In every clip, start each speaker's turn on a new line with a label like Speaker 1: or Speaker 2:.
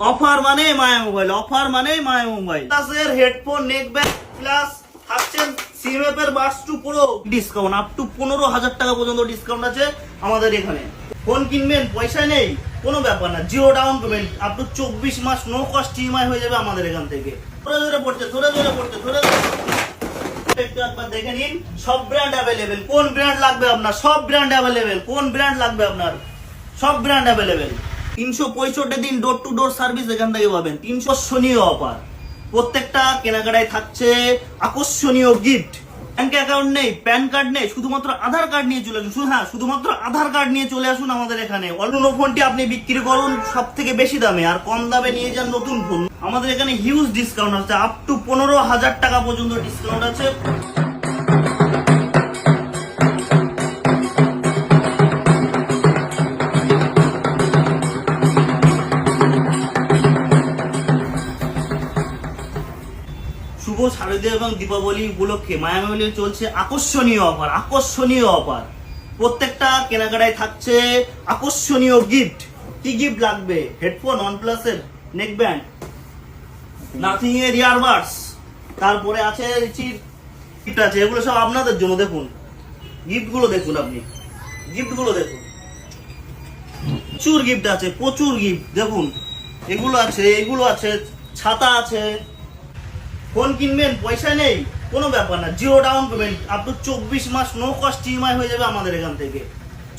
Speaker 1: Offer মানে Maya mobile offer মানে Maya mobile প্লাসের হেডফোন নেক ব্যাগ প্লাস থাকছেন সিমএফ এর বাস টু পুরো ডিসকাউন্ট আপ টু পনেরো হাজার টাকা পর্যন্ত ডিসকাউন্ট আছে আমাদের এখানে। ফোন কিনবেন পয়সা নেই কোনো ব্যাপার না। Zero down payment up to চব্বিশ মাস নো কস্ট ইএমআই হয়ে যাবে আমাদের এখান থেকে। ধরে ধরে পড়ছে ধরে ধরে পড়ছে ধরে ধরে একটু একবার দেখে নিন সব ব্র্যান্ড অ্যাভেলেবেল কোন ব্র্যান্ড লাগবে আপনার? সব ব্র্যান্ড অ্যাভেলেবেল কোন ব্র্যান্ড লাগবে আপনার? সব ব্র্যান্ড অ্যাভেলেবেল তিনশো পঁয়ষট্টি দিন ডোর টু ডোর সার্ভিস এখান থেকে পাবেন। তিনশো আকর্ষণীয় অফার। প্রত্যেকটা কেনাকাটায় থাকছে আকর্ষণীয় গিফট ব্যাংক অ্যাকাউন্ট নেই প্যান কার্ড নেই, শুধুমাত্র আধার কার্ড নিয়ে চলে আসুন। হ্যাঁ শুধুমাত্র আধার কার্ড নিয়ে চলে আসুন আমাদের এখানে। অন্য ফোনটি আপনি বিক্রি করুন সব থেকে বেশি দামে। আর কম দামে নিয়ে যান নতুন ফোন আমাদের এখানে হিউজ ডিসকাউন্ট আছে আপ টু পনেরো হাজার টাকা পর্যন্ত ডিসকাউন্ট আছে। শুভ শারদীয় এবং দীপাবলি উপলক্ষে মায়ামেলে চলছে আকর্ষণীয় অফার আকর্ষণীয় অফার। প্রত্যেকটা কেনাকাটায় থাকছে আকর্ষণীয় গিফট কি গিফট লাগবে? হেডফোন ওয়ান ওয়ানপ্লাসের নেক ব্যান্ড নাথিং এর ইয়ারবাডস তারপরে আছে গিফট আছে, এগুলো সব আপনাদের জন্য দেখুন। গিফটগুলো দেখুন আপনি। গিফটগুলো দেখুন। প্রচুর গিফট আছে, প্রচুর গিফট দেখুন, এগুলো আছে এগুলো আছে, ছাতা আছে ফোন কিনবেন, পয়সা নেই, কোনো ব্যাপার না। Zero down payment up to চব্বিশ মাস নো কস্ট ইএমআই হয়ে যাবে আমাদের এখান থেকে।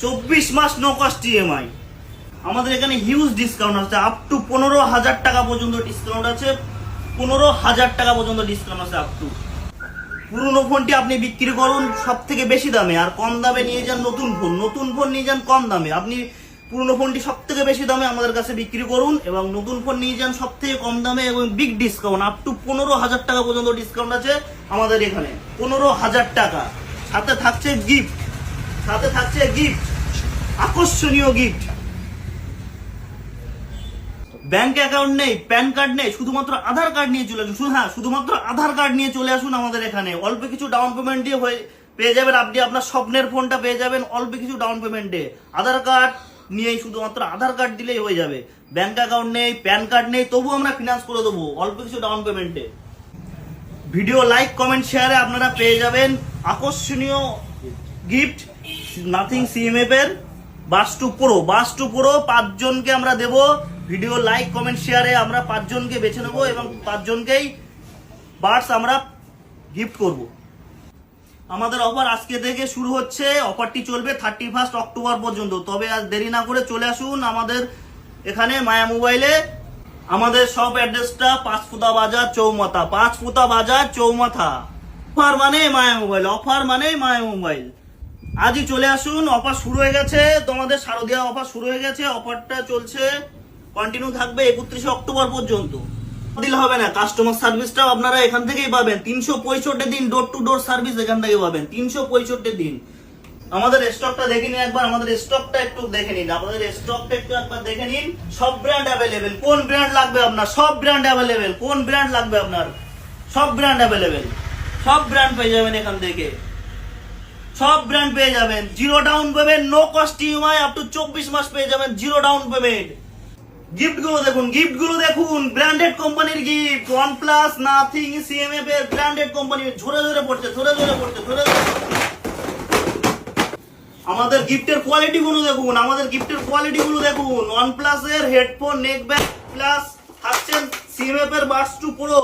Speaker 1: চব্বিশ মাস নো কস্ট ইএমআই আমাদের এখানে হিউজ ডিসকাউন্ট আছে আপ টু পনেরো হাজার টাকা পর্যন্ত ডিসকাউন্ট আছে, পনেরো হাজার টাকা পর্যন্ত ডিসকাউন্ট আছে আপ টু পুরনো ফোনটি আপনি বিক্রি করুন সব থেকে বেশি দামে, আর কম দামে নিয়ে যান নতুন ফোন। নতুন ফোন নিয়ে যান কম দামে। আপনি পুরনো ফোনটি সব থেকে বেশি দামে আমাদের কাছে বিক্রি করুন এবং নতুন ফোন নিয়ে যান সব থেকে কম দামে এবং বিগ ডিসকাউন্ট আপ টু পনেরো হাজার টাকা পর্যন্ত ডিসকাউন্ট আছে আমাদের এখানে। পনেরো হাজার টাকা। সাথে থাকছে গিফট সাথে থাকছে গিফট আকর্ষণীয় গিফট ব্যাংক অ্যাকাউন্ট নেই প্যান কার্ড নেই, শুধুমাত্র আধার কার্ড নিয়ে চলে আসুন। হ্যাঁ শুধুমাত্র আধার কার্ড নিয়ে চলে আসুন আমাদের এখানে। অল্প কিছু ডাউন পেমেন্ট দিয়ে হয়ে পেয়ে যাবেন। আপনি আপনার স্বপ্নের ফোনটা পেয়ে যাবেন অল্প কিছু ডাউন পেমেন্টে আধার কার্ড নিয়েই শুধুমাত্র আধার কার্ড দিলেই হয়ে যাবে। ব্যাংক অ্যাকাউন্ট নেই প্যান কার্ড নেই, তবু আমরা ফিনান্স করে দেবো, অল্প কিছু ডাউন পেমেন্টে ভিডিও লাইক কমেন্ট শেয়ারে আপনারা পেয়ে যাবেন আকর্ষণীয় গিফট নাথিং সিএমএফ এর buds two pro buds two pro পাঁচজনকে আমরা দেব। ভিডিও লাইক কমেন্ট শেয়ারে আমরা পাঁচজনকে বেছে নেব এবং পাঁচজনকেই বার্ডস আমরা গিফট করব। আমাদের অফার আজকে থেকে শুরু হচ্ছে। অফারটি চলবে থার্টি ফার্স্ট অক্টোবর পর্যন্ত। তবে আজ দেরি না করে চলে আসুন আমাদের এখানে মায়া মোবাইলে আমাদের সব অ্যাড্রেসটা পাঁচফুতা বাজার চৌমাথা। পাঁচফুতা বাজার চৌমাথা। অফার মানে মায়া মোবাইল অফার মানে মায়া মোবাইল আজই চলে আসুন। অফার শুরু হয়ে গেছে। তোমাদের শারদীয়া অফার শুরু হয়ে গেছে। অফারটা চলছে। কন্টিনিউ থাকবে একত্রিশে অক্টোবর পর্যন্ত। দিলে হবে না। কাস্টমার সার্ভিসটাও আপনারা এখান থেকেই পাবেন। তিনশো পঁয়ষট্টি দিন ডোর টু ডোর সার্ভিস এখান থেকে পাবেন। তিনশো পঁয়ষট্টি দিন। আমাদের স্টকটা দেখে নিন একবার। আমাদের স্টকটা একটু দেখে নিন। আপনাদের স্টকটা একটু একবার দেখে নিন। সব ব্র্যান্ড অ্যাভেলেবেল কোন ব্র্যান্ড লাগবে আপনার? সব ব্র্যান্ড অ্যাভেলেবেল কোন ব্র্যান্ড লাগবে আপনার? সব ব্র্যান্ড অ্যাভেলেবেল সব ব্র্যান্ড পেয়ে যাবেন এখান থেকে। সব ব্র্যান্ড পেয়ে যাবেন। Zero down payment no cost EMI up to চব্বিশ মাস পেয়ে যাবেন। জিরো ডাউন পেমেন্ট গিফটগুলো দেখুন গিফটগুলো দেখুন ব্র্যান্ডেড কোম্পানির gift one plus nothing CMF এর ব্র্যান্ডেড কোম্পানি ঝরে ঝরে পড়ছে, ঝরে ঝরে পড়ছে, ঝরে আমাদের গিফটের কোয়ালিটি গুলো দেখুন, আমাদের গিফটের কোয়ালিটি গুলো দেখুন ওয়ান প্লাস এর হেডফোন নেক ব্যাগ প্লাস থাকছেন সিএমএফ এর বাস টু প্রো